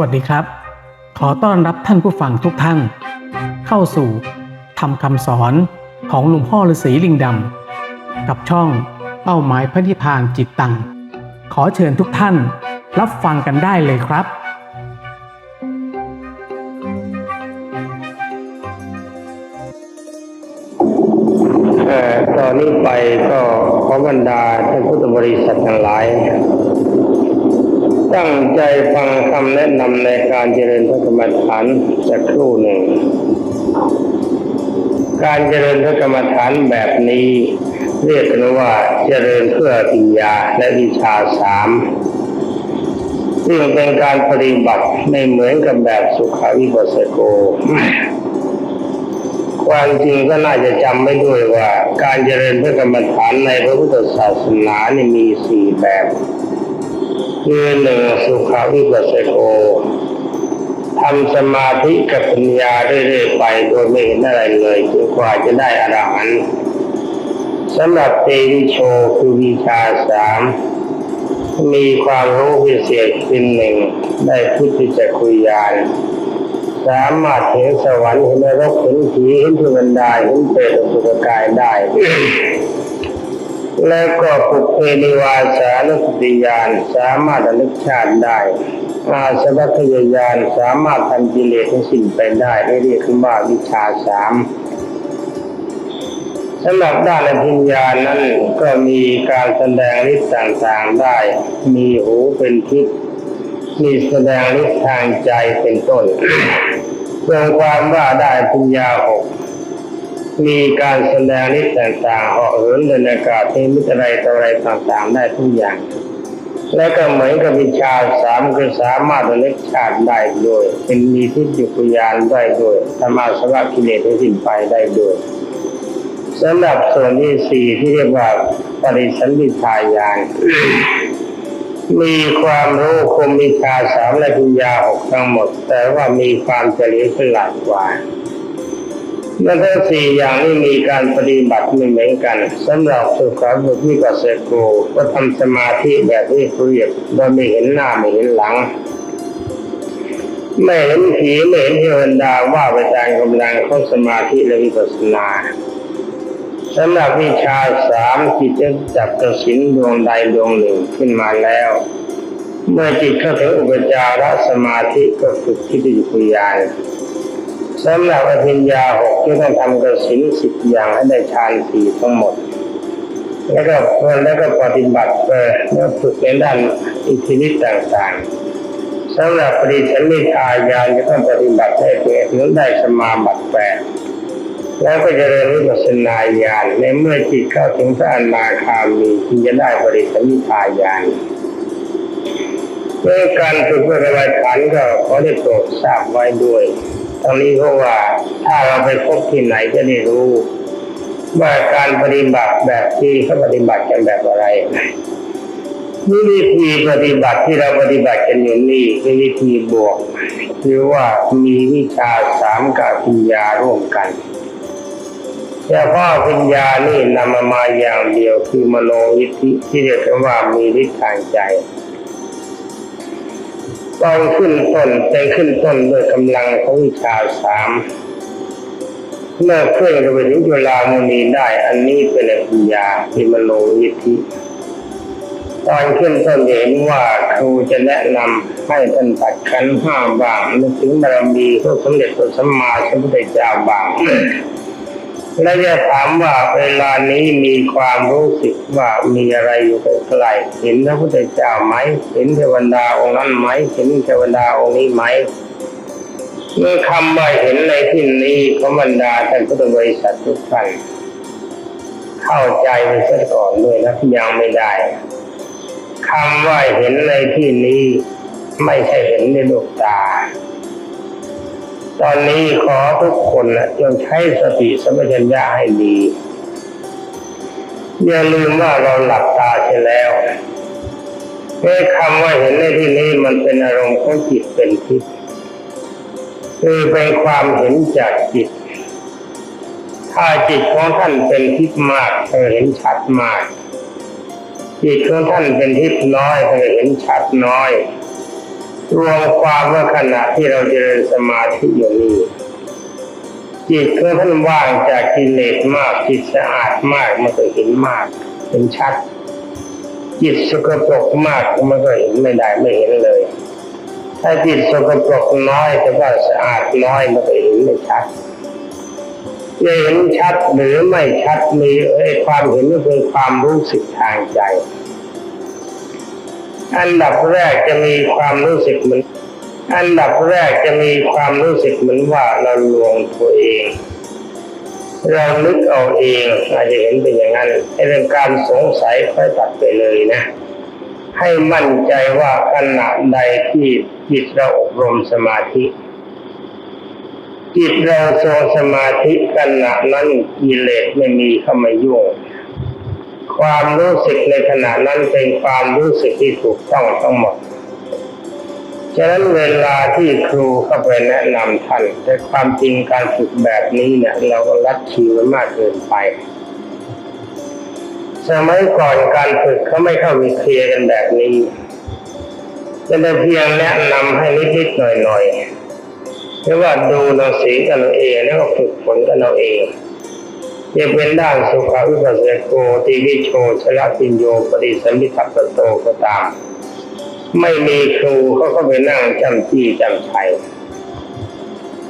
วัสดีครับ ขอต้อนรับท่านผู้ฟังทุกท่าน เข้าสู่ทำคำสอนของหลวงพ่อฤาษีลิงดำกับช่องเป้าหมายพระนิพพานจิตตัง ขอเชิญทุกท่านรับฟังกันได้เลยครับ ตอนนี้ไปก็ขอบรรดาท่านพุทธบริษัททั้งหลาย ตั้งใจฟังคำแนะนำในการเจริญพระกรรมฐานสักครู่หนึ่ง การเจริญพระกรรมฐานแบบนี้ เรียกกันว่าเจริญเพื่อปัญญาและวิชาสามซึ่งเป็นการปฏิบัติไม่เหมือนกับแบบสุขาวิปัสสโก ความจริงก็น่าจะจำไว้ด้วยว่า การเจริญพระกรรมฐานในพระพุทธศาสนานี่มีสี่แบบ คือหนึ่งสุขาวิปัสสโกทำสมาธิกับปัญญาเรื่อยๆไปโดยไม่เห็นอะไรเลยจนกว่าจะได้อรหันต์สำหรับเตวิโชคือวิชาสามมีความรู้พิเศษเป็นหนึ่งได้พุทธิจักขุยานสามารถเห็นสวรรค์เห็นนรกเห็นผีเห็นเทวดาเห็นเปรตสุรกายได้ แล้วก็ปุเพนิวาสานุสติญาณสามารถระลึกชาติได้อาสวัคยญาณสามารถทำกิเลสทั้งสิ้นไปได้เรียกว่าวิชาสามสำหรับด้านอภิญญานั้นก็มีการแสดงฤทธิ์ต่างๆได้ มีหูเป็นทิพย์มีแสดงฤทธิ์ทางใจเป็นต้นรวมความว่าได้ปัญญาหก มีการแสดงฤทธิ์ต่างๆเหาะเหินเดินอากาศเทมิตรอะไรต่ออะไรต่างๆ ได้ทุกอย่าง และก็เหมือนกับวิชาสามคือสามารถระลึกชาติได้ด้วย เป็นมีทิฏฐิปุญญาณได้ด้วยสามาสละกิเลสให้สิ้นไปได้ด้วยสำหรับส่วนที่สี่ที่เรียกว่าปริสันติทายานมีความรู้คมวิชาสามและปัญญาหกทั้งหมด แต่ว่ามีความเฉลียวฉลาดกว่า และทั้งสี่อย่างนี้มีการปฏิบัติไม่เหมือนกันสำหรับสุขาบุตรวิปัสสโกก็ทำสมาธิแบบที่เรียบโดยไม่เห็นหน้าไม่เห็นหลัง ไม่เห็นผีไม่เห็นเทวดาว่าไปตามกำลังของสมาธิและวิปัสสนาสำหรับวิชาสามจิตจะจับกระสินดวงใดดวงหนึ่งขึ้นมาแล้ว เมื่อจิตเข้าถึงอุปจารสมาธิก็ฝึกที่จิตวิญญาณ สำหรับอภิญญาหกที่ต้องทำกระสินสิบอย่างให้ได้ฌานสี่ทั้งหมด แล้วก็แล้วก็ปฏิบัติไปแล้วฝึกในด้านอิทธิฤทธิ์ต่างๆสำหรับปริชันนิทายานจะต้องปฏิบัติให้เกิดถึงได้สมาบัติแปดแล้วก็จะเรียนวิปัสสนาญาณในเมื่อจิตเข้าถึงพระอนาคามีจึงจะได้บริสัมมิทายานเรื่อการฝึกเพื่อกรรมฐานก็ขอได้โปรดทราบไว้ด้วย ตรงนี้เพราะว่าถ้าเราไปพบที่ไหนจะได้รู้ ว่าการปฏิบัติแบบที่เขาปฏิบัติกันแบบอะไรวิธีปฏิบัติที่เราปฏิบัติกันอยู่นี่คือวิธีบวกคือว่ามีวิชาสามกับปัญญาร่วมกันเฉพาะปัญญานี่นำมามาอย่างเดียวคือมโนวิธิที่เรียกว่ามีฤทธิ์ทางใจ ตอนขึ้นต้นเป็นขึ้นต้นด้วยกำลังของวิชาสามเมื่อเคลื่อนไปถึงจุฬามณีได้ อันนี้เป็นปัญญาที่มโนวิธิตอนขึ้นต้นเห็นว่าครูจะแนะนำให้ท่านตัดขันห้าบางนึกถึงบารมีพระสมเด็จพระสัมมาสัมพุทธเจ้าบาง และจะถามว่าเวลานี้มีความรู้สึกว่ามีอะไรอยู่ใกลเห็นพระพุทธเจ้าไหม เห็นเทวดาองค์นั้นไหม เห็นเทวดาองค์นี้ไหมเมื่อคำว่าเห็นในที่นี้ขบรรดาท่านพุทธบริษัททุกท่านเข้าใจไปซะก่อนด้วยนะที่ยังไม่ได้คำว่าเห็นในที่นี้ไม่ใช่เห็นในดวงตา ตอนนี้ขอทุกคนนะจงใช้สติสัมปชัญญะให้ดี อย่าลืมว่าเราหลับตาเสียแล้วเมื่คำว่าเห็นในที่นี้มันเป็นอารมณ์ของจิตเป็นทิพย์คือเป็นความเห็นจากจิต ถ้าจิตของท่านเป็นทิพย์มากจะเห็นชัดมาก จิตของท่านเป็นทิพย์น้อยจะเห็นชัดน้อย รวมความว่าขณะที่เราเจริญสมาธิอยู่นี้จิตของท่านว่างจากกิเลสมากจิตสะอาดมากมันก็เห็นมากเห็นชัด จิตสกปรกมากมันก็เห็นไม่ได้ไม่เห็นเลย ถ้าจิตสกปรกน้อยแต่ว่าสะอาดน้อยมันก็เห็นไม่ชัดจะเห็นชัดหรือไม่ชัดมีไอ้ความเห็นก็คือความรู้สึกทางใจ อันดับแรกจะมีความรู้สึกเหมือน อันดับแรกจะมีความรู้สึกเหมือนว่าเราลวงตัวเอง เรานึกเอาเองอาจจะเห็นเป็นอย่างนั้นไอ้เรื่องการสงสัยค่อยตัดไปเลยนะ ให้มั่นใจว่าขณะใดที่จิตเราอบรมสมาธิจิตเราทรงสมาธิขณะนั้นกิเลสไม่มีเข้ามายุ่ง ความรู้สึกในขณะนั้นเป็นความรู้สึกที่ถูกต้องทั้งหมด ฉะนั้นเวลาที่ครูเข้าไปแนะนำท่านแต่ความจริงการฝึกแบบนี้เนี่ย เราก็รัดคิวมากเกินไป สมัยก่อนการฝึกเขาไม่เข้าไปเคลียร์กันแบบนี้จะได้เพียงแนะนำให้นิดๆหน่อยๆหรือว่าดูหนังสือกันเอาเองแล้วก็ฝึกฝนกันเอาเอง จะเป็นด้านสุขวิปัสสโกติวิโชชละปิญโยปฏิสัมพิทัปโตก็ตาม ไม่มีครูเขาก็ไปนั่งจำจี้จำชัย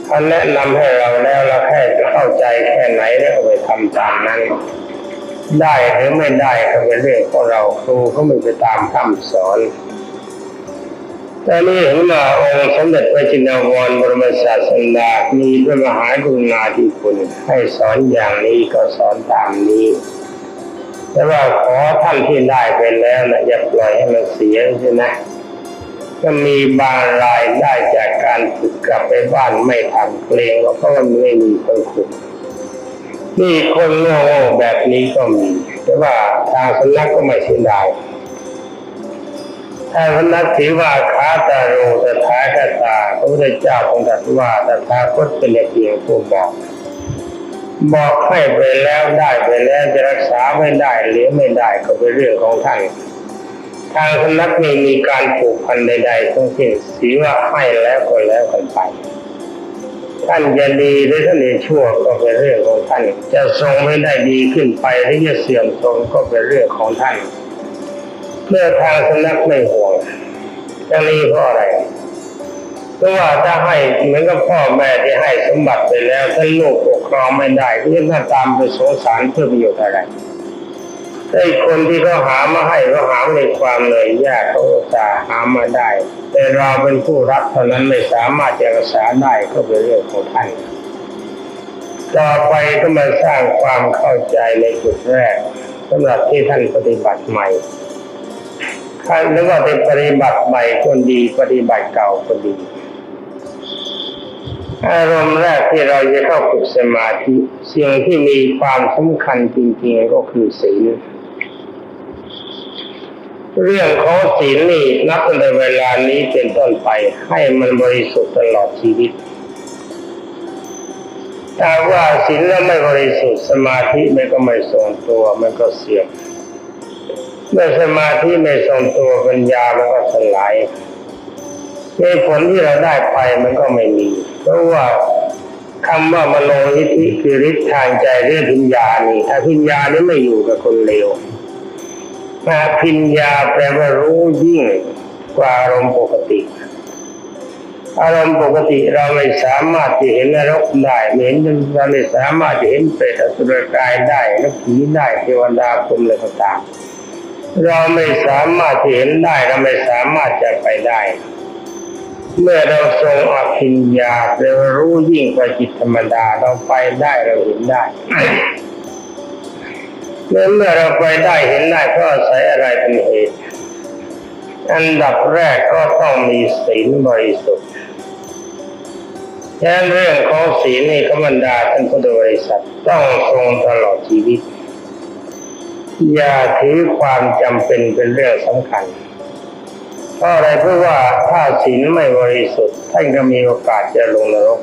เขาแนะนำให้เราแล้วเราแค่เข้าใจแค่ไหนแล้วก็ไปทำตามนั้น ได้หรือไม่ได้ก็เป็นเรื่องของเราครูเขาไม่ไปตามคำสอน แต่นี่เห็นว่าองค์สมเด็จพระจินวรบรมศาสดามีพระมหากรุณาธิคุณให้สอนอย่างนี้ก็สอนตามนี้ แต่ว่าขอท่านที่ได้ไปแล้วนะอย่าปล่อยให้มันเสียใช่ไหมก็มีบางรายได้จากการฝึกกลับไปบ้านไม่ทันเกรงว่าเพราะว่าไม่มีคนฝึกนี่คนโง่แบบนี้ก็มี แต่ว่าทางสำนักก็ไม่เสียดาย ทางสำนักถือว่าขาตาโรตถาคตาพระพุทธเจ้าทรงตรัสว่าตถาคตเป็นเพียงผู้บอกบอกให้ไปแล้วได้ไปแล้วจะรักษาไม่ได้หรือไม่ได้ก็เป็นเรื่องของท่านทางสำนักไม่มีการผูกพันใดๆทั้งสิ้นสีว่าให้แล้วก็แล้วกันไปท่านจะดีหรือท่านจะชั่วก็เป็นเรื่องของท่าน จะทรงไม่ได้ดีขึ้นไปหรือจะเสื่อมทรงก็เป็นเรื่องของท่าน เมื่อทางสำนักไม่ห่วงจะนี้เพราะอะไรเพราะว่าถ้าให้เหมือนกับพ่อแม่ที่ให้สมบัติไปแล้วถ้าลูกปกครองไม่ได้ก็จะน่าตามไปสงสารเพื่อประโยชน์อะไรแต่อีกคนที่เขาหามาให้เขาหาในความเหนื่อยยากเขาอุตส่าห์หามาได้ แต่เราเป็นผู้รับเท่านั้นไม่สามารถจะรักษาได้ก็เป็นเรื่องของท่านต่อไปก็มาสร้างความเข้าใจในจุดแรกสำหรับที่ท่านปฏิบัติใหม่ ท่านนึกว่าเป็นปฏิบัติใหม่คนดีปฏิบัติเก่าคนดี อารมณ์แรกที่เราจะเข้าฝึกสมาธิสิ่งที่มีความสำคัญจริงๆก็คือศีลเรื่องของศีลนี่นับตั้งแต่เวลานี้เป็นต้นไปให้มันบริสุทธิ์ตลอดชีวิตถ้าว่าศีลแล้วไม่บริสุทธิ์สมาธิมันก็ไม่ทรงตัวมันก็เสื่อม เมื่อสมาธิไม่ทรงตัวปัญญามันก็สลายในผลที่เราได้ไปมันก็ไม่มี เพราะว่าคำว่ามโนยิธิคือฤทธิ์ทางใจเรื่องพิญญานี่อภิญญานี่ไม่อยู่กับคนเลวอภิญญาแปลว่ารู้ยิ่งกว่าอารมณ์ปกติ อารมณ์ปกติเราไม่สามารถจะเห็นนรกได้ไม่เห็นเราไม่สามารถจะเห็นเปรตอสุรกายได้นักผีได้เทวดาพรหมอะไรต่าง เราไม่สามารถจะเห็นได้เราไม่สามารถจะไปได้ เมื่อเราทรงอภิญญาเรารู้ยิ่งกว่าจิตธรรมดาเราไปได้เราเห็นได้เมื่อเมื่อเราไปได้เห็นได้ก็อาศัยอะไรเป็นเหตุอันดับแรกก็ต้องมีศีลบริสุทธิ์ฉะนั้นเรื่องของศีลนี่ก็บรรดาท่านพุทธบริษัทต้องทรงตลอดชีวิต อย่าถือความจำเป็นเป็นเรื่องสำคัญ เพราะอะไรเพราะว่าถ้าศีลไม่บริสุทธิ์ท่านก็มีโอกาสจะลงนรก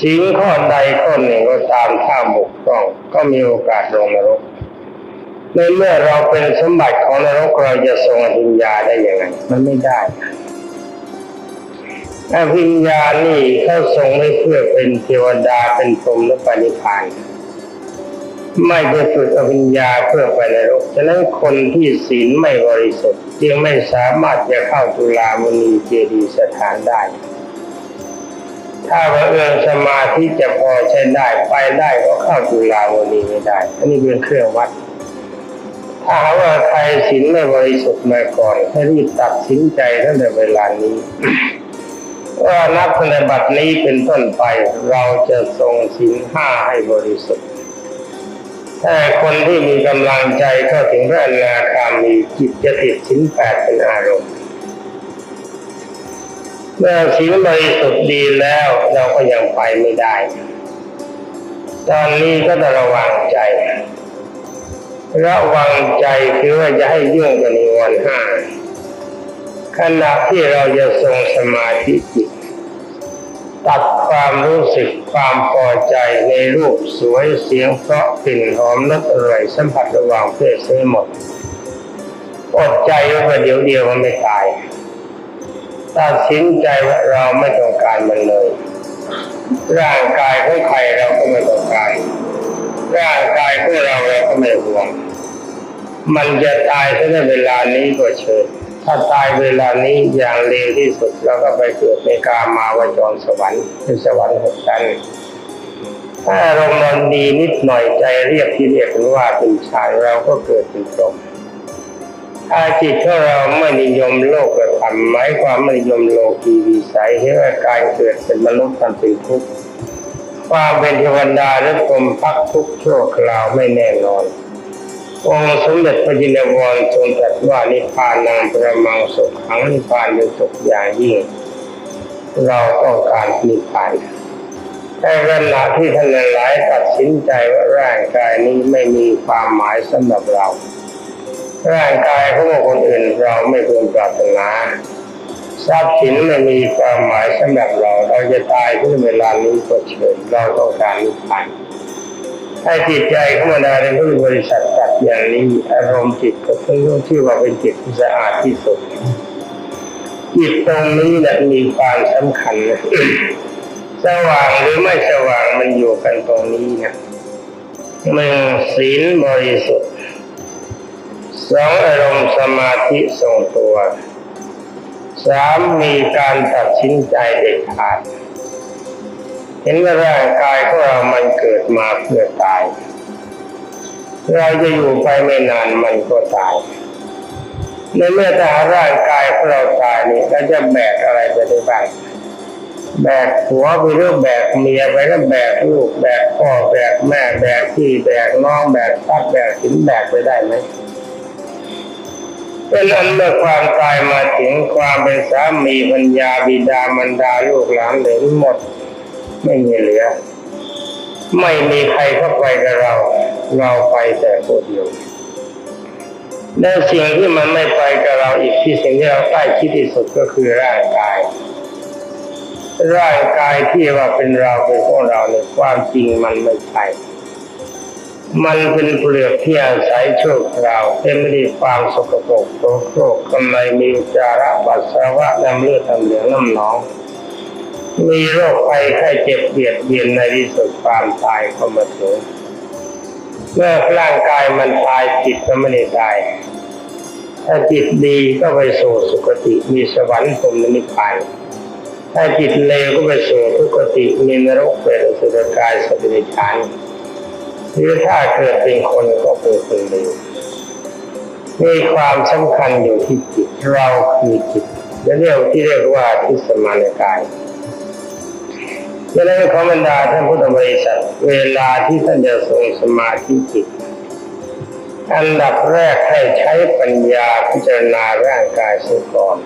ศีลข้อใดข้อหนึ่งก็ตามถ้าบกพร่องก็มีโอกาสลงนรกในเมื่อเราเป็นสมบัติของนรกเราจะทรงอภิญญาได้ยังไงมันไม่ได้อภิญญานี่เขาทรงไว้เพื่อเป็นเทวดาเป็นพรหมและปณิพาน ไม่ได้ฝึกอภิญญาเพื่อไปในรกฉะนั้นคนที่ศีลไม่บริสุทธิ์จึงไม่สามารถจะเข้าจุฬามณีเจดีย์สถานได้ ถ้าว่าเอื้อสมาธิจะพอใช้ได้ไปได้ก็เข้าจุฬามณีไม่ได้ อันนี้เป็นเครื่องวัด ถ้าว่าใครศีลไม่บริสุทธิ์มาก่อนให้รีบตัดสินใจตั้งแต่เวลานี้ว่านับตั้งแต่บัดนี้เป็นต้นไปเราจะทรงศีลห้าให้บริสุทธิ์ ถ้าคนที่มีกำลังใจเข้าถึงพระอนาคามีจิตจะติดศีลแปดเป็นอารมณ์เมื่อศีลบริสุทธิ์ดีแล้วเราก็ยังไปไม่ได้ ตอนนี้ก็ต้องระวังใจ ระวังใจคือว่าจะให้ยุ่งกับนิวรณ์ห้าขณะที่เราจะทรงสมาธิจิตตัด ความรู้สึกความพอใจในรูปสวยเสียงเพราะกลิ่นหอมรสอร่อยสัมผัสระหว่างเพศเสียหมดอดใจไว้ประเดี๋ยวเดียวมันไม่ตายตัดสินใจว่าเราไม่ต้องการมันเลย ร่างกายของใครเราก็ไม่ต้องการ ร่างกายของเราเราก็ไม่ห่วง มันจะตายถ้าในเวลานี้ก็เชิญ ถ้าตายเวลานี้อย่างเร็วที่สุดเราก็ไปเกิดในกามาวจรสวรรค์เป็นสวรรค์หกชั้นถ้าอารมณ์มันดีนิดหน่อยใจเรียกที่เรียกว่าเป็นชายเราก็เกิดเป็นพรหมถ้าจิตของเราไม่นิยมโลกกระทำหมายความไม่นิยมโลกีวิสัยเห็นว่าการเกิดเป็นมนุษย์มันเป็นทุกข์ความเป็นเทวดาหรือพรหมพักทุกข์ชั่วคราวไม่แน่นอน องค์สมเด็จพระจินวรทรงตรัสว่านิพพานังประมังสุขขังนิพพานเป็นสุขอย่างยิ่ง เราต้องการนิพพานแต่ขณะที่ท่านหลายตัดสินใจว่าร่างกายนี้ไม่มีความหมายสำหรับเรา ร่างกายของคนอื่นเราไม่ควรปรารถนาทรัพย์สินไม่มีความหมายสำหรับเรา เราจะตายที่เวลานี้ก็เฉินเราต้องการนิพพาน ให้จิตใจของบรรดาในพุทธบริษัทตัดอย่างนี้อารมณ์จิตก็เป็นเรื่อว่าเป็นจิตที่สะอาดที่สุดจิตตรงนี้แหละมีความสำคัญนะสว่างหรือไม่สว่างมันอยู่กันตรงนี้นะหนึ่งศีลบริสุทธิ์สองอารมณ์สมาธิทรงตัวสามมีการตัดสินใจเด็ดขาด เห็นว่าร่างกายของเรามันเกิดมาเพื่อตาย เราจะอยู่ไปไม่นานมันก็ตายในเมื่อถ้าร่างกายของเราตายนี่เราจะแบกอะไรไปได้บ้างแบกผัวไปหรือแบกเมียไปแล้วแบกลูกแบกพ่อแบกแม่แบกพี่แบกน้องแบกทรัพย์แบกสินแบกไปได้ไหมเป็นอันเมื่อความตายมาถึงความเป็นสามีปัญญาบิดามารดาลูกหลานเหลนหมด ไม่มีเหลือ ไม่มีใครเข้าไปกับเรา เราไปแต่คนเดียวและสิ่งที่มันไม่ไปกับเราอีกที่สิ่งที่เราใกล้ชิดที่สุดก็คือร่างกาย ร่างกายที่ว่าเป็นเราเป็นของเราในยความจริงมันไม่ใช่มันเป็นเปลือกที่อาศัยชั่วคราวเต็มไปด้วยความสกปรกโสโครกกำไรมีจจาระปัสสาวะน้ำเลือดน้ำเหลืองน้ำหนอง มีโรคภัยไข้เจ็บเบียดเบียนในที่สุดความตายเข้ามาถึงเมื่อร่างกายมันตายจิตก็ไม่ได้ตาย ถ้าจิตดีก็ไปสู่สุคติมีสวรรค์พรหมนิพพานถ้าจิตเลวก็ไปสู่ทุกขติมีนรกเป็นสุรกายสตว์ในฌานหรือถ้าเกิดเป็นคนก็เป็นคนเลวมีความสำคัญอยู่ที่จิตเราคือจิตและเรียกที่เรียกว่าที่สมานกาย ดังนั้นขอบรรดาท่านพุทธบริษัท เวลาที่ท่านจะทรงสมาธิจิตอันดับแรกให้ใช้ปัญญาพิจารณาร่างกายเสียก่อน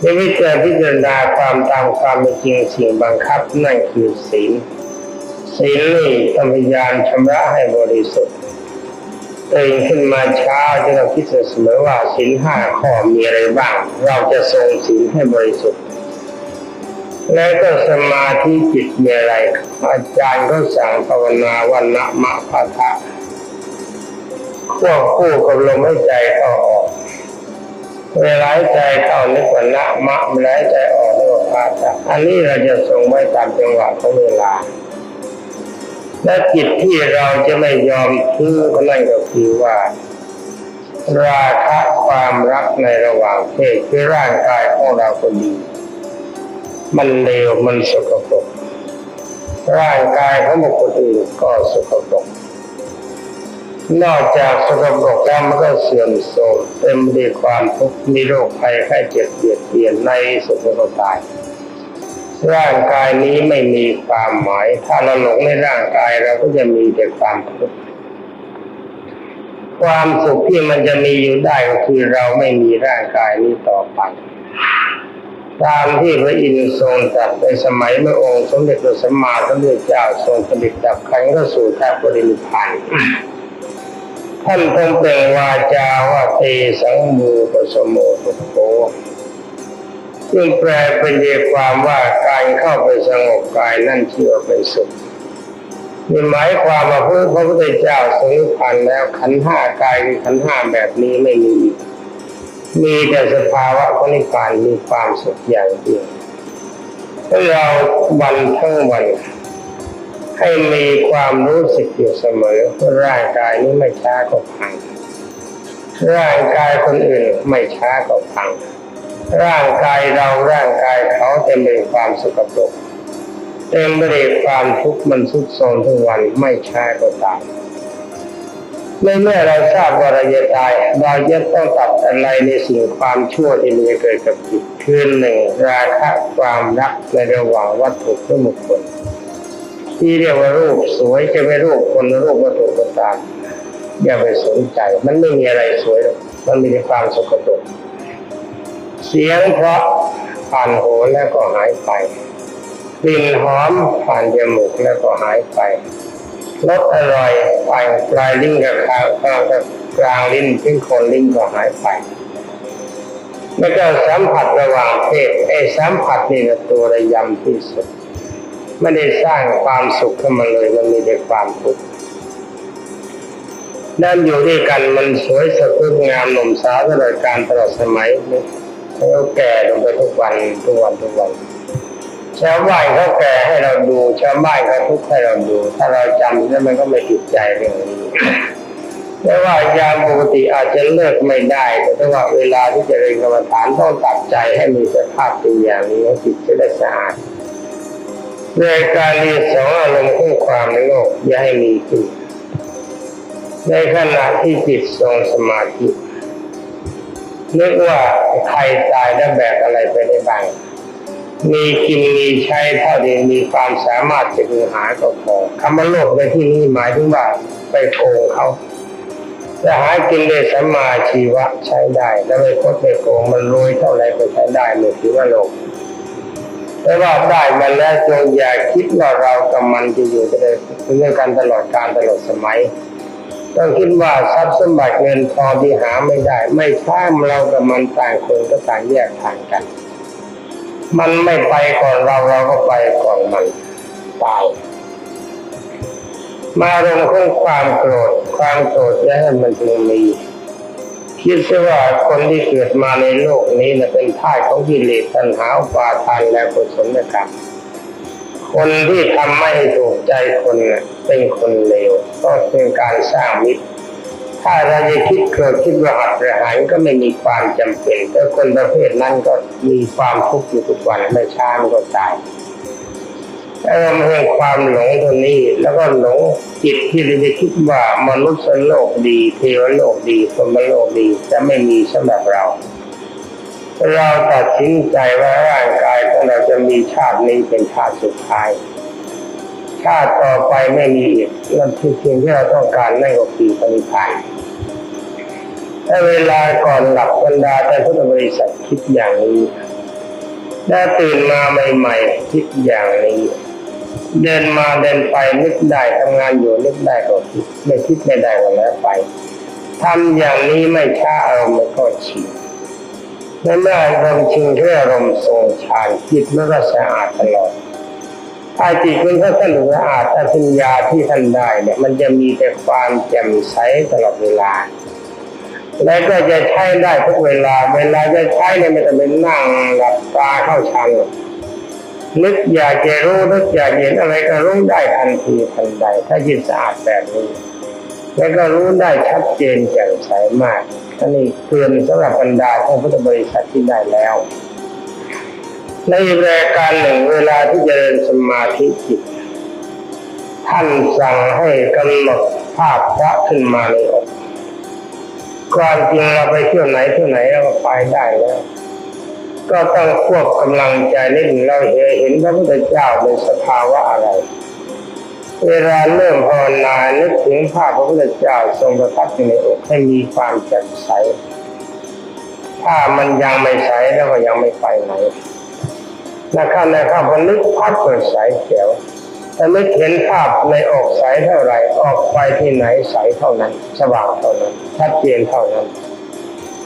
ในวิจารพิจารณาความตามความเป็นจริงสิ่งบังคับนั่นคือศีลศีลนี่ต้องพยายามชำระให้บริสุทธิ์ตื่นขึ้นมาเช้าจะต้องคิดเสมอว่าศีลห้าข้อมีอะไรบ้าง เราจะทรงศีลให้บริสุทธิ์ แล้วก็สมาธิจิตมีอะไร อาจารย์ก็สั่งภาวนาวันนะมะพะทะควบคู่กับลมหายใจเข้าออกเวลาหายใจเข้านึกว่านะมะเวลาหายใจออกนึกพาตะอันนี้เราจะทรงไว้ตามจังหวะของเวลาและจิตที่เราจะไม่ยอมทิ้งก็นั่นก็คือว่า ราคะความรักในระหว่างเพศคือร่างกายของเราก็ดี มันเลวมันสกปรกร่างกายของบุคคลอื่นก็สกปรกนอกจากสกปรกแล้วมันก็เสื่อมโทรมเต็มไปด้วยความทุกข์มีโรคภัยไข้เจ็บเบียดเบียนในสุดก็ตาย ร่างกายนี้ไม่มีความหมาย ถ้าเราหลงในร่างกายเราก็จะมีแต่ความทุกข์ความสุขที่มันจะมีอยู่ได้ก็คือเราไม่มีร่างกายนี้ต่อไป ตามที่พระอินทร์ทรงตรัสในสมัยเมื่อองค์สมเด็จพระสัมมาสัมพุทธเจ้าทรงเสด็จดับขันก็สู่พระบรินิพพานท่านทรงเปล่งวาจาว่าเตสังมูปสมโมตุโคซึ่งแปลเป็นใจความว่าการเข้าไปสงบกายนั่นเชื่อเป็นสุขนี่หมายความว่าพระพุทธเจ้าทรงนิพพานแล้วขันห้ากายขันห้าแบบนี้ไม่มีอีก มีแต่สภาวะของนิพพานมีความสุขอย่างเดียวให้เราวันทั้งวันให้มีความรู้สึกอยู่เสมอร่างกายนี้ไม่ช้าก็พัง ร่างกายคนอื่นไม่ช้าก็พัง ร่างกายเราร่างกายเขาเต็มไปด้วยความสกปรกเต็มไปด้วยความทุกข์มันทุกโทมทุกวันไม่ช้าก็ตาย ในเมื่อเราทราบว่าเราจะตายเราจะต้องตัดอะไรในสิ่งความชั่วที่มันจะเกิดกับจิตคือหนึ่งราคะความรักในระหว่างวัตถุและบุคคลที่เรียกว่ารูปสวยจะเป็นรูปคนหรือรูปวัตถุก็ตามอย่าไปสนใจ มันไม่มีอะไรสวยหรอกมันมีแต่ความสกปรกเสียงเพราะผ่านหูแล้วก็หายไปกลิ่นหอมผ่านจมูกแล้วก็หายไป รสอร่อยผ่านปลายลิ้นกับกลางกับกลางลิ้นถึงคนลิ้นก็หายไปแล้วก็สัมผัสระหว่างเพศไอ้สัมผัสนี่นะตัวระยำที่สุดไม่ได้สร้างความสุขขึ้นมาเลยมันมีแต่ความทุกข์นั่นอยู่ด้วยกันมันสวยสดงดงามหนุ่มสาวตลอดการตลอดสมัยแล้วแก่ลงไปทุกวันทุกวันทุกวัน ชาวบ้านเขาแก่ให้เราดู ชาวบ้านเขาทุกข์ให้เราดู ถ้าเราจำแล้วมันก็ไม่ติดใจเรื่องนี้แต่ว่ายามปกติอาจจะเลิกไม่ได้ แต่ถ้าว่าเวลาที่จะเรียนกรรมฐานต้องตัดใจให้มีสภาพเป็นอย่างนี้จิตจะได้สะอาดในการเรียนสองอารมณ์คู่ความในโลกอย่าให้มีขึ้นในขณะที่จิตทรงสมาธินึกว่าใครตายแล้วแบกอะไรไปได้บ้าง มีกินมีใช้เท่าที่มีความสามารถจะคือหาก็พอคำว่าโลภในที่นี้หมายถึงว่าไปโกงเขาจะหากินได้สัมมาชีวะใช้ได้แล้วไม่คดไม่โกงมันรวยเท่าไหร่ก็ใช้ได้ไม่ถือว่าโลภแต่ว่าได้มันแล้วจงอย่าคิดว่าเรากับมันจะอยู่ได้ด้วยกันตลอดการตลอดสมัยต้องคิดว่าทรัพย์สมบัติเงินทองที่หาไม่ได้ ไม่ใช่เรากับมันต่างคนก็ต่างแยกทางกัน มันไม่ไปก่อนเราเราก็ไปก่อนมันตายมาลงของความโกรธความโกรธจะให้มันจึงมีคิดซะว่าคนที่เกิดมาในโลกนี้นะเป็นท่ายของกิเลสตัณหาอุปาทานและกุศลกรรมคนที่ทำไม่ถูกใจคนเป็นคนเลวก็เป็นการสร้างมิตร ถ้าเราจะคิดเกิดคิดว่าหัดประหารก็ไม่มีความจำเป็นแต่คนประเภทนั้นก็มีความทุกข์อยู่ทุกวันไม่ช้ามันก็ตายถ้าเราไม่ให้ความหลงตัวนี้ แล้วก็หลงจิตที่เราจะคิดว่ามนุษย์โลกดี เทวโลกดีพรมโลกดีจะไม่มีสำหรับเรา เราตัดสินใจว่าร่างกายของเราจะมีชาตินี้เป็นชาติสุดท้าย ชาติต่อไปไม่มีอีกนั่นคือสิ่งที่เราต้องการนั่นก็คือปณิพานถ้าเวลาก่อนหลับบรรดาแต่พุทธบริษัทคิดอย่างนี้ถ้าตื่นมาใหม่ๆคิดอย่างนี้ เดินมาเดินไปนึกได้ทำงานอยู่นึกได้ก็คิดไม่คิดไม่ได้ก็แล้วไปทำอย่างนี้ไม่ช้าอารมณ์มันก็ชินในเมื่ออารมณ์ชิงเรื่ออารมณ์ทรงฌานจิตมันก็สะอาดตลอด ถ้าจิตมันก็สะสะอาดอสัญญาที่ท่านได้เนี่ย มันจะมีแต่ความแจ่มใสตลอดเวลา และก็จะใช้ได้ทุกเวลา เวลาจะใช้เนี่ยม่ต้องไปนั่งหลับตาเข้าฌานนึกอยากจะรู้นึกอยากเห็นอะไรก็รู้ได้ทันทีทันใด ถ้าจิตสะอาดแบบนี้ แล้วก็รู้ได้ชัดเจนแจ่มใสมากอันนี้เตือนสำหรับบรรดาท่านพุทธบริษัทที่ได้แล้ว ในรายการหนึ่งเวลาที่จเจริญสมาธิจิต ท่านสั่งให้กำหนดภาพพระขึ้นมาในอกความจริงเราไปเที่ยวไหนเที่ยวไหนเราก็ไปได้แล้ว ก็ต้องควบกำลังใจนิดหนึ่งเราเห็นเห็นพระพุทธเจ้าในสภาวะอะไร เวลาเริ่มภาวนานึกถึงภาพพระพุทธเจ้าทรงประทับอยู่ในอกให้มีความแจ่มใสถ้ามันยังไม่ใสแล้วก็ยังไม่ไปไหน นะครับนะครับพอนึกพัดเปิดใสเขียวแต่ไม่เห็นภาพในอกใสเท่าไหร่ ออกไปที่ไหนใสเท่านั้น สว่างเท่านั้นชัดเจนเท่านั้น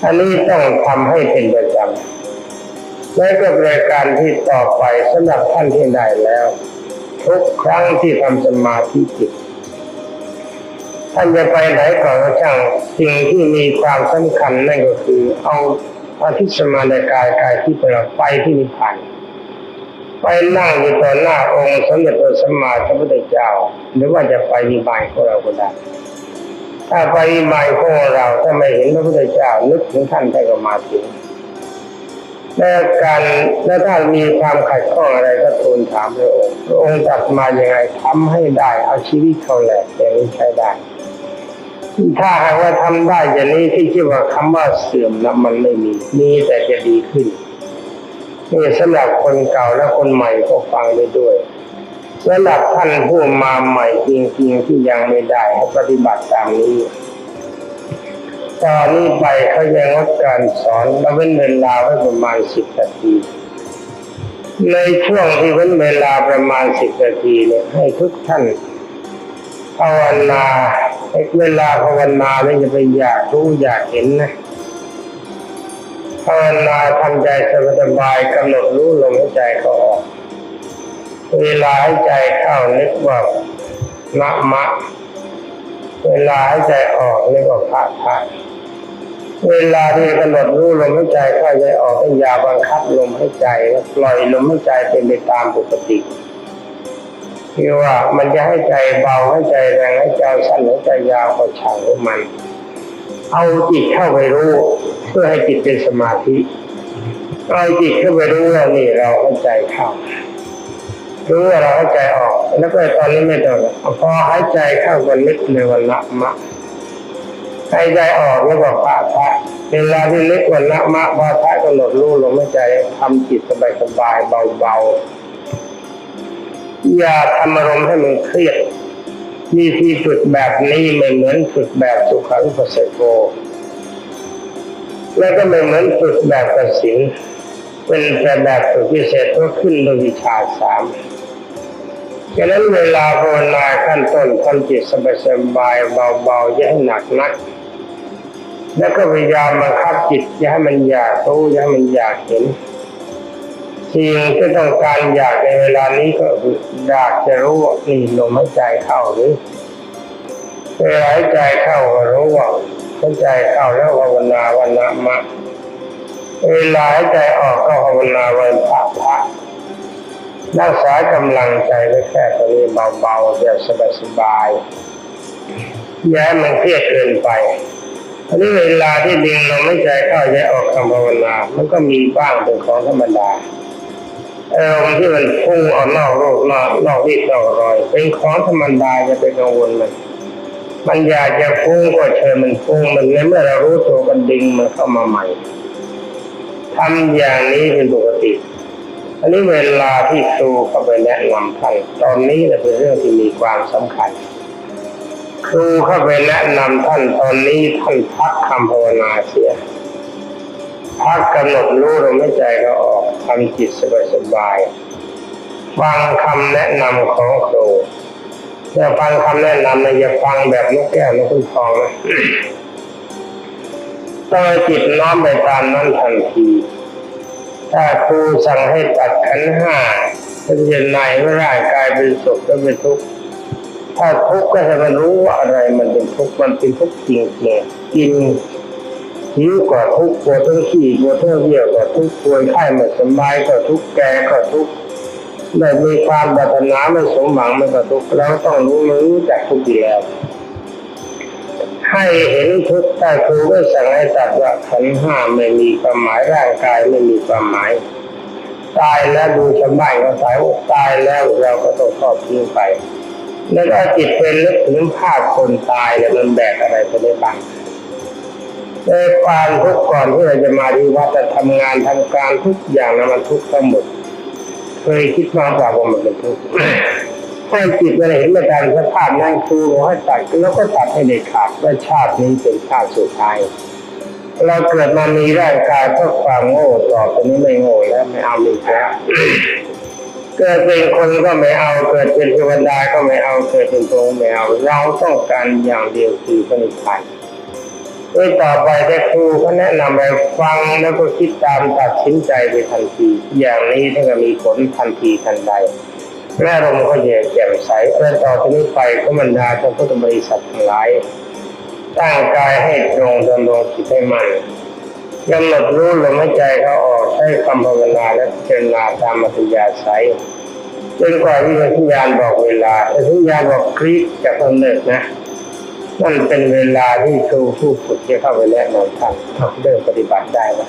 อันนี้ต้องทำให้เป็นประจำและก็รายการที่ต่อไปสำหรับท่านที่ได้แล้ว ทุกครั้งที่ทำสมาธิจิตท่านจะไปไหนก่อนก็ช่างสิ่งที่มีความสำคัญนั่นก็คือ เอาอาทิตย์สมาในกายกายที่เป็นไปที่นิพพาน ไปนั่งอยู่ต่อหน้าองค์สมเด็จพระสัมมาสัมพุทธเจ้า หรือว่าจะไปวิบายของเราก็ได้ถ้าไปวิบายของเราถ้าไม่เห็นพระพุทธเจ้านึกถึงท่านได้ก็มาถึงและการและถ้ามีความขัดข้องอะไรก็ทูลถามพระองค์พระองค์ตรัสมาอย่างไงทำให้ได้ เอาชีวิตเขาแหลกอย่างนี้ใช้ได้ ถ้าหากว่าทำได้อย่างนี้ที่ชื่อว่าคำว่าเสื่อมนะมันไม่มีมีแต่จะดีขึ้น นี่สำหรับคนเก่าและคนใหม่ก็ฟังไปด้วยสำหรับท่านผู้มาใหม่จริงๆที่ยังไม่ได้ให้ปฏิบัติตามนี้ตอนนี้ไปเขายังงดการสอนเราเว้นเวลาไว้ประมาณสิบนาทีในช่วงที่เว้นเวลาประมาณสิบนาทีเนี่ยให้ทุกท่านภาวนาเวลาภาวนาเนี่ยจะไปอยากรู้อยากเห็นนะ ภาวนาทำใจสบายกำหนดรู้ลมหายใจเข้าออก เวลาให้ใจเข้านึกว่านะมะ เวลาให้ใจออกเรียกว่าพระพระเวลาที่กำหนดรู้ลมหายใจเข้าใจออกอย่าบังคับลมหายใจปล่อยลมหายใจเป็นไปตามปกติคือว่ามันจะให้ใจเบาให้ใจแรงให้ใจสั้นให้ใจยาวก็ช่างของมัน เอาจิตเข้าไปรู้ เพื่อให้จิตเป็นสมาธิเอาจิตเข้าไปรู้ว่านี่เราเข้าใจเข้ารู้ว่าเราหาใจออก แล้วก็ตอนนี้ไม่ต้องพอหายใจเข้าก็นึกในวันละมะหายใจออกแล้วก็พระพระเวลาที่นึกวันละมะพระพระก็หลดรู้ลมหายใจทำจิตสบายสบายๆเบาๆอย่าทำอารมณ์ให้มันเครียด วิธีฝึกแบบนี้ไม่เหมือนฝึกแบบสุขังปัสสโก แล้วก็ไม่เหมือนฝึกแบบกสินเป็นแต่แบบฝึกพิเศษก็ขึ้นโดยวิชาสามฉะนั้นเวลาภาวนาขั้นต้นทำจิตสบายๆเบาๆอย่าให้หนักนัก แล้วก็พยายามบังคับจิตอย่าให้มันอยากรู้อย่าให้มันอยากเห็น สิ่งที่ต้องการอยากในเวลานี้ก็คืออยากจะรู้ว่านี่ลมหายใจเข้าหรือเวลาหายใจเข้าก็รู้ว่าหายใจเข้าแล้วภาวนาวันนะมะเวลาหายใจออกก็ภาวนาวันพระพระรักษากำลังใจไว้แค่ตรงนี้เบาๆแบบสบายๆอย่าให้มันเครียดเกินไปอันนี้เวลาที่ดึงลมหายใจเข้าใจออกคำภาวนา มันก็มีบ้างเป็นของธรรมดา อารมณ์ที่มันพุ่งออกนอกโลกนอกนอกที่นอกรอย เป็นของธรรมดาจะไปกังวลมันมันอยากจะพุ่งก็เชิญมันพุ่งมันในเมื่อเรารู้ตัวกันดึงมันเข้ามาใหม่ทำอย่างนี้เป็นปกติอันนี้เวลาที่ครูเข้าไปแนะนำท่านตอนนี้จะเป็นเรื่องที่มีความสำคัญ ครูเข้าไปแนะนำท่านตอนนี้ท่านพักคำภาวนาเสีย พักกำหนดรู้ลมหายใจเขาออกทำจิตสบายๆฟังคำแนะนำของครูอย่าฟังคำแนะนำนะอย่าฟังแบบนกแก้วนกขุนทองนะต้องจิตน้อมไปตามนั้นทันที ถ้าครูสั่งให้ตัดขันห้าจะเห็นในว่าร่างกายเป็นสุขและเป็นทุกข์ถ้าทุกข์ก็ให้มันรู้ว่าอะไรมันเป็นทุกข์มันเป็นทุกข์จริงๆกิน หิวก็ทุกข์ปวดท้องขี้ปวดท้องเยี่ยวก็ทุกข์ป่วยไข้ไม่สบายก็ทุกข์แก่ก็ทุกข์ได้มีความปรารถนาไม่สมหวังไม่ประทุกข์เราต้องรู้รู้จักทุกข์อยู่แล้วให้เห็นทุกข์แต่ครูก็สั่งให้ตัดว่าขันห้าไม่มีความหมายร่างกายไม่มีความหมายตายแล้วดูชาวบ้านเขาสายว่าตายแล้วเราก็ต้องทอดทิ้งไป แล้วก็จิตเป็นนึกถึงภาพคนตายแล้วมันแบกอะไรไปได้บ้าง ในความทุกข์ก่อนที่เราจะมาที่วัดจะทำงานทำการทุกอย่างนะมันทุกข์ทั้งหมด เคยคิดมาเปล่าว่ามันเป็นทุกข์ให้จิตมันเห็นในการสภาพนั่งครูให้ตัดแล้วก็ตัดให้เด็ดขาดว่าชาตินี้เป็นชาติสุดท้ายเราเกิดมามีร่างกายเพราะความโง่ต่อไปนี้ไม่โง่แล้วไม่เอาอีกแล้วเกิดเป็นคนก็ไม่เอา เกิดเป็นเทวดาก็ไม่เอา เกิดเป็นพรหมไม่เอา เราต้องการอย่างเดียวคือพระนิพพาน ด้วยต่อไปแต่ครูก็แนะนำไปฟังแล้วก็คิดตามตัดสินใจไปทันที อย่างนี้ถ้าจะมีผลทันทีทันใดแม่ลมก็เย็นแจ่มใสและต่อจากนี้ไปก็บรรดาท่าพุทธบริษัททั้งหลายตั้งกายให้ตรงดำรงจิตให้มันกำหนดรู้ลมหายใจเขาออกใช้คำภาวนาและพิจารณาตามมัธยาศัยจนกว่าที่สัญญาณบอกเวลาถ้าสัญญาณบอกคลิกจะกำเนิดนะ นั่นเป็นเวลาที่ครูผู้ฝึกจะเข้าไปแนะนำท่านเริ่มปฏิบัติได้แล้ว